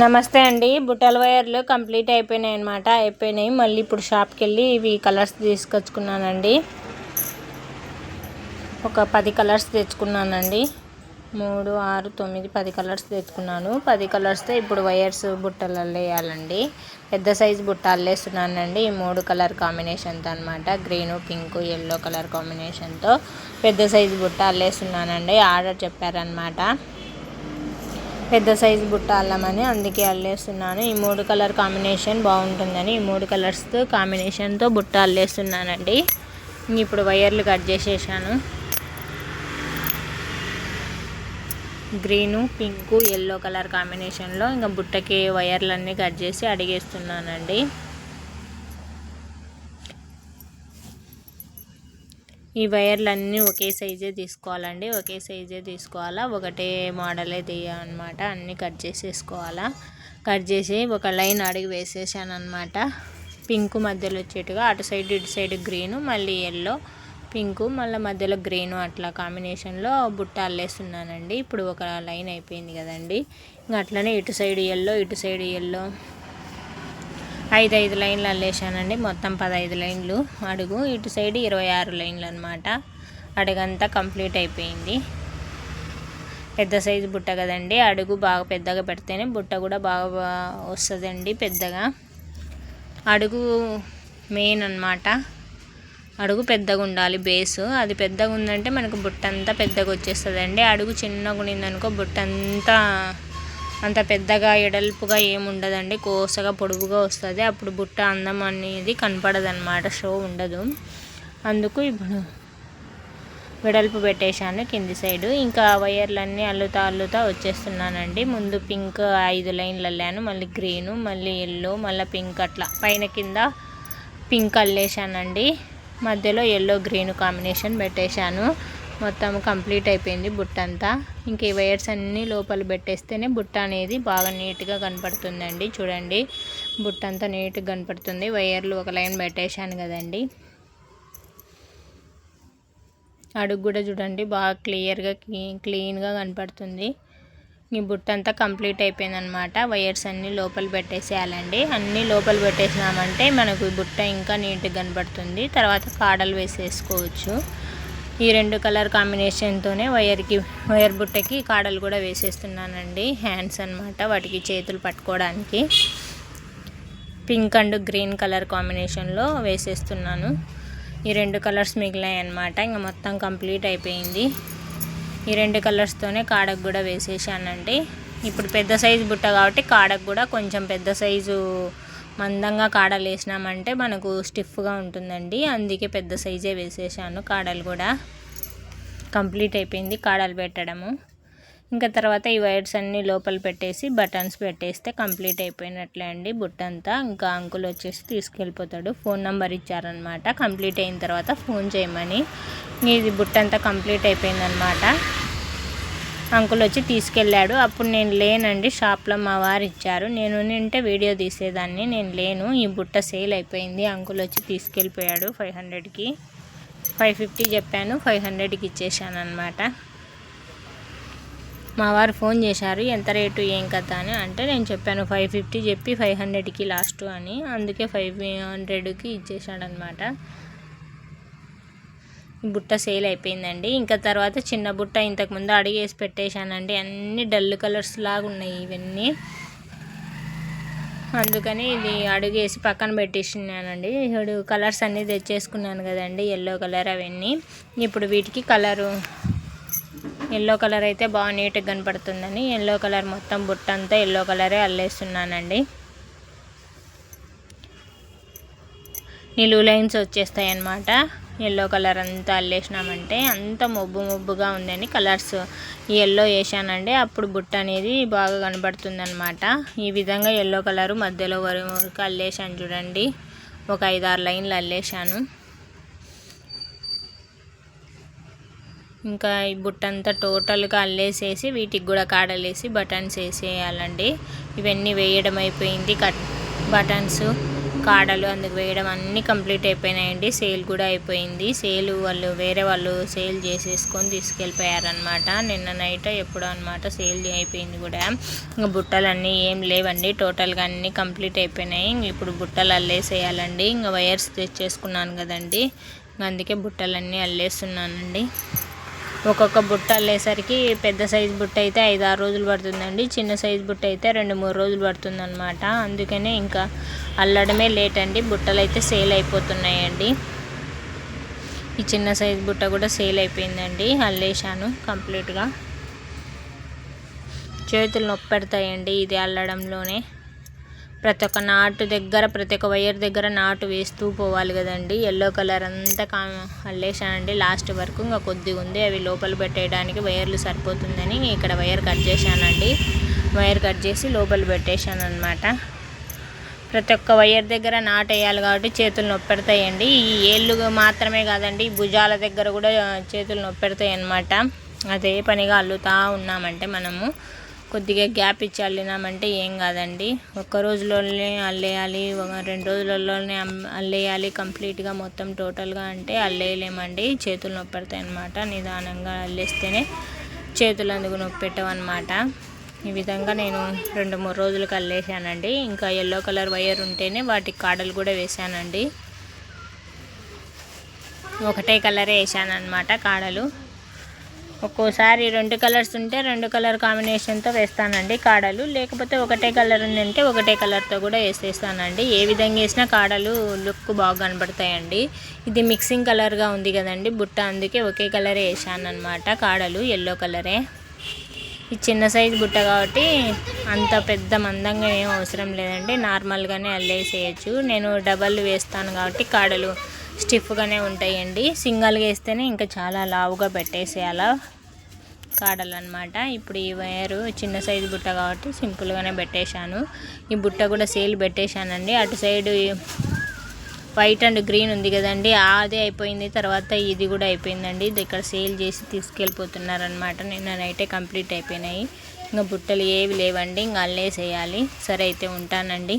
నమస్తే అండి. బుట్టల వైర్లు కంప్లీట్ అయిపోయినాయి అనమాట అయిపోయినాయి. మళ్ళీ ఇప్పుడు షాప్కి వెళ్ళి ఇవి కలర్స్ తీసుకొచ్చుకున్నానండి. ఒక పది కలర్స్ తెచ్చుకున్నానండి. మూడు ఆరు తొమ్మిది పది కలర్స్ తెచ్చుకున్నాను. పది కలర్స్తో ఇప్పుడు వైర్స్ బుట్టలు అల్లేయాలండి పెద్ద సైజు బుట్ట అల్లేస్తున్నానండి ఈ మూడు కలర్ కాంబినేషన్తో అనమాట గ్రీను పింక్ ఎల్లో కలర్ కాంబినేషన్తో పెద్ద సైజు బుట్ట అల్లేస్తున్నానండి ఆర్డర్ చెప్పారనమాట పెద్ద సైజు బుట్ట అల్లమని అందుకే అల్లేస్తున్నాను. ఈ మూడు కలర్ కాంబినేషన్ బాగుంటుందని ఈ మూడు కలర్స్తో కాంబినేషన్తో బుట్ట అల్లేస్తున్నానండి. ఇప్పుడు వైర్లు కట్ చేసేసాను. గ్రీను పింకు ఎల్లో కలర్ కాంబినేషన్లో ఇంకా బుట్టకి వైర్లన్నీ కట్ చేసి అడిగేస్తున్నానండి. ఈ వైర్లన్నీ ఒకే సైజే తీసుకోవాలండి. ఒకే సైజే తీసుకోవాలా. ఒకటే మోడలే తీయాలన్నమాట. అన్నీ కట్ చేసేసుకోవాలా. కట్ చేసి ఒక లైన్ అడిగి వేసేసాను అనమాట పింక్ మధ్యలో వచ్చేట్టుగా అటు సైడ్ ఇటు సైడ్ గ్రీను మళ్ళీ ఎల్లో పింకు మళ్ళీ మధ్యలో గ్రీను అట్లా కాంబినేషన్లో బుట్ట అల్లేస్తున్నానండి. ఇప్పుడు ఒక లైన్ అయిపోయింది కదండి. ఇంకా అట్లనే ఇటు సైడ్ ఎల్లో ఇటు సైడ్ ఎల్లో ఐదు ఐదు లైన్లు అల్లేసానండి మొత్తం పదహైదు లైన్లు. అడుగు ఇటు సైడ్ ఇరవై ఆరు లైన్లు అనమాట అడుగంతా కంప్లీట్ అయిపోయింది. పెద్ద సైజు బుట్ట కదండి. అడుగు బాగా పెద్దగా పెడితేనే బుట్ట కూడా బాగా వస్తుందండి పెద్దగా. అడుగు మెయిన్ అనమాట అడుగు పెద్దగా ఉండాలి బేసు. అది పెద్దగా ఉందంటే మనకు బుట్ట అంతా పెద్దగా వచ్చేస్తుందండి. అడుగు చిన్నగా ఉండిందనుకో బుట్ట అంతా అంత పెద్దగా ఎడల్పుగా ఏముండదండి. కోసగా పొడుగుగా వస్తుంది. అప్పుడు బుట్ట అందం అనేది కనపడదనమాట షో ఉండదు. అందుకు ఇప్పుడు వెడల్పు పెట్టేశాను కింది సైడు. ఇంకా వైర్లన్నీ అల్లుతా అల్లుతా వచ్చేస్తున్నానండి. ముందు పింక్ ఐదు లైన్లు అల్లాను. మళ్ళీ గ్రీను మళ్ళీ ఎల్లో మళ్ళీ పింక్ అట్లా. పైన కింద పింక్ అల్లేశానండి. మధ్యలో ఎల్లో గ్రీన్ కాంబినేషన్ పెట్టేశాను. మొత్తం కంప్లీట్ అయిపోయింది బుట్ట అంతా ఇంక ఈ వైర్స్ అన్నీ లోపల పెట్టేస్తేనే బుట్ట అనేది బాగా నీట్గా కనపడుతుందండి. చూడండి బుట్ట అంతా నీట్గా కనపడుతుంది. వైర్లు ఒక లైన్ పెట్టేశాను కదండి. అడుగు కూడా చూడండి బాగా క్లియర్గా క్లీన్గా కనపడుతుంది. ఈ బుట్ట అంతా కంప్లీట్ అయిపోయిందనమాట. వైర్స్ అన్నీ లోపల పెట్టేసేయాలండి. అన్నీ లోపల పెట్టేసినామంటే మనకు బుట్ట ఇంకా నీట్గా కనపడుతుంది. తర్వాత కాడలు వేసేసుకోవచ్చు. ఈ రెండు కలర్ కాంబినేషన్తోనే వైర్కి వైర్ బుట్టకి కాడలు కూడా వేసేస్తున్నానండి. హ్యాండ్స్ అనమాట వాటికి చేతులు పట్టుకోవడానికి. పింక్ అండ్ గ్రీన్ కలర్ కాంబినేషన్లో వేసేస్తున్నాను. ఈ రెండు కలర్స్ మిగిలాయి అనమాట ఇంకా మొత్తం కంప్లీట్ అయిపోయింది. ఈ రెండు కలర్స్తోనే కాడకు కూడా వేసేసానండి. ఇప్పుడు పెద్ద సైజు బుట్ట కాబట్టి కాడకు కూడా కొంచెం పెద్ద సైజు మందంగా కాడలు వేసినామంటే మనకు స్టిఫ్గా ఉంటుందండి. అందుకే పెద్ద సైజే వేసేసాను కాడలు కూడా. కంప్లీట్ అయిపోయింది కాడలు పెట్టడము. ఇంకా తర్వాత ఈ వైర్స్ అన్నీ లోపల పెట్టేసి బటన్స్ పెట్టేస్తే కంప్లీట్ అయిపోయినట్లే అండి బుట్టంతా. ఇంకా అంకుల్ వచ్చేసి తీసుకెళ్ళిపోతాడు. ఫోన్ నెంబర్ ఇచ్చారనమాట కంప్లీట్ అయిన తర్వాత ఫోన్ చేయమని. ఇది బుట్టంతా కంప్లీట్ అయిపోయిందనమాట అంకుల్ వచ్చి తీసుకెళ్ళాడు. అప్పుడు నేను లేనండి. షాప్లో మా వారు ఇచ్చారు. నేను ఉంటే వీడియో తీసేదాన్ని. నేను లేను. ఈ బుట్ట సేల్ అయిపోయింది. అంకుల్ వచ్చి తీసుకెళ్ళిపోయాడు ఫైవ్ హండ్రెడ్కి. ఫైవ్ ఫిఫ్టీ చెప్పాను. ఫైవ్ హండ్రెడ్కి ఇచ్చేసాను అనమాట మా వారు ఫోన్ చేశారు. ఎంత రేటు ఏం కదా అని అంటే నేను చెప్పాను ఫైవ్ ఫిఫ్టీ చెప్పి ఫైవ్ హండ్రెడ్కి లాస్ట్ అని. అందుకే ఫైవ్ హండ్రెడ్కి ఇచ్చేసాడనమాట బుట్ట సేల్ అయిపోయిందండి. ఇంకా తర్వాత చిన్న బుట్ట ఇంతకుముందు అడిగేసి పెట్టేశానండి. అన్ని డల్ కలర్స్ లాగా ఉన్నాయి ఇవన్నీ. అందుకని ఇది అడుగేసి పక్కన పెట్టేసినానండి. ఇప్పుడు కలర్స్ అన్నీ తెచ్చేసుకున్నాను కదండి ఎల్లో కలర్ అవన్నీ. ఇప్పుడు వీటికి కలరు ఎల్లో కలర్ అయితే బాగా నీట్గా కనపడుతుందని ఎల్లో కలర్ మొత్తం బుట్ట అంతా ఎల్లో కలరే అల్లేస్తున్నానండి. నిలువు లైన్స్ వచ్చేస్తాయి అన్నమాట ఎల్లో కలర్ అంతా అల్లేసినామంటే అంత మొబ్బు మొబ్బుగా ఉందని కలర్స్ ఎల్లో వేసానండి. అప్పుడు బుట్ట అనేది బాగా కనబడుతుందనమాట ఈ విధంగా ఎల్లో కలరు మధ్యలో వరకు అల్లేసాను చూడండి. ఒక ఐదారు లైన్లు అల్లేసాను. ఇంకా ఈ బుట్ట అంతా టోటల్గా అల్లేసేసి వీటికి కూడా కాడలేసి బటన్స్ వేసేయాలండి. ఇవన్నీ వేయడం అయిపోయింది కట్ బటన్స్. కాడలు అందుకు వేయడం అన్నీ కంప్లీట్ అయిపోయినాయండి. సేల్ కూడా అయిపోయింది. సేల్ వాళ్ళు వేరే వాళ్ళు సేల్ చేసేసుకొని తీసుకెళ్ళిపోయారనమాట నిన్న నైట్ ఎప్పుడో అనమాట సేల్ అయిపోయింది కూడా. ఇంకా బుట్టలు అన్నీ ఏం లేవండి. టోటల్గా అన్నీ కంప్లీట్ అయిపోయినాయి. ఇప్పుడు బుట్టలు అల్లేసేయాలండి. ఇంకా వైర్స్ తెచ్చేసుకున్నాను కదండి. అందుకే బుట్టలన్నీ అల్లేస్తున్నానండి. ఒక్కొక్క బుట్ట అల్లేసరికి పెద్ద సైజు బుట్ట అయితే ఐదు ఆరు రోజులు పడుతుందండి. చిన్న సైజు బుట్ట అయితే రెండు మూడు రోజులు పడుతుందన్నమాట. అందుకనే ఇంకా అల్లడమే లేట్ అండి. బుట్టలు అయితే సేల్ అయిపోతున్నాయండి. ఈ చిన్న సైజు బుట్ట కూడా సేల్ అయిపోయిందండి. అల్లేశాను కంప్లీట్గా. చేతులు నొప్పి పెడతాయండి ఇది అల్లడంలోనే. ప్రతి ఒక్క నాటు దగ్గర ప్రతి ఒక్క వైర్ దగ్గర నాటు వేస్తూ పోవాలి కదండి. ఎల్లో కలర్ అంతా కా అల్లేసానండి లాస్ట్ వరకు ఇంకా కొద్దిగా ఉంది. అవి లోపల పెట్టేయడానికి వైర్లు సరిపోతుందని ఇక్కడ వైర్ కట్ చేశానండి. వైర్ కట్ చేసి లోపల పెట్టేశాను అనమాట ప్రతి ఒక్క వైర్ దగ్గర నాటేయాలి కాబట్టి చేతులు నొప్పెడతాయండి. ఈ ఏళ్ళు మాత్రమే కాదండి భుజాల దగ్గర కూడా చేతులు నొప్పెడతాయి అనమాట అన్నమాట అదే పనిగా అల్లుతూ ఉన్నామంటే మనము. కొద్దిగా గ్యాప్ ఇచ్చి అల్లినామంటే ఏం కాదండి. ఒక్క రోజులోనే అల్లేయాలి రెండు రోజులలోనే అల్లేయాలి కంప్లీట్గా మొత్తం టోటల్గా అంటే అల్లేయలేమండి. చేతులు నొప్పెడతాయి అనమాట నిదానంగా అల్లేస్తేనే చేతులు అందుకు నొప్పెట్టవన్నమాట. ఈ విధంగా నేను రెండు మూడు రోజులకు అల్లేసానండి ఇంకా ఎల్లో కలర్ వైర్ ఉంటేనే వాటికి కాడలు కూడా వేసానండి ఒకటే కలరే వేసాను అనమాట కాడలు. ఒక్కోసారి రెండు కలర్స్ ఉంటే రెండు కలర్ కాంబినేషన్తో వేస్తానండి కాడలు. లేకపోతే ఒకటే కలర్ ఉందంటే ఒకటే కలర్తో కూడా వేసేస్తానండి. ఏ విధంగా వేసినా కాడలు లుక్ బాగా కనబడతాయండి. ఇది మిక్సింగ్ కలర్గా ఉంది కదండి. బుట్ట అందుకే ఒకే కలరే వేసాను కాడలు ఎల్లో కలరే. ఈ చిన్న సైజు బుట్ట కాబట్టి అంత పెద్ద మందంగా ఏం అవసరం లేదండి. నార్మల్గానే అల్లేసేయచ్చు. నేను డబల్ వేస్తాను కాబట్టి కాడలు స్టిఫ్గానే ఉంటాయండి. సింగల్గా వేస్తేనే ఇంకా చాలా లావుగా పెట్టేసేయాల కాడలన్నమాట. ఇప్పుడు ఈ వైరు చిన్న సైజు బుట్ట కాబట్టి సింపుల్గానే పెట్టేశాను. ఈ బుట్ట కూడా సేల్ పెట్టేశానండి. అటు సైడ్ వైట్ అండ్ గ్రీన్ ఉంది కదండి. అది అయిపోయింది తర్వాత ఇది కూడా అయిపోయిందండి. ఇది ఇక్కడ సేల్ చేసి తీసుకెళ్ళిపోతున్నారనమాట నిన్న నైటే కంప్లీట్ అయిపోయినాయి. ఇంకా బుట్టలు ఏవి లేవండి ఇంకా అల్లేసేయాలి. సరే అయితే ఉంటానండి.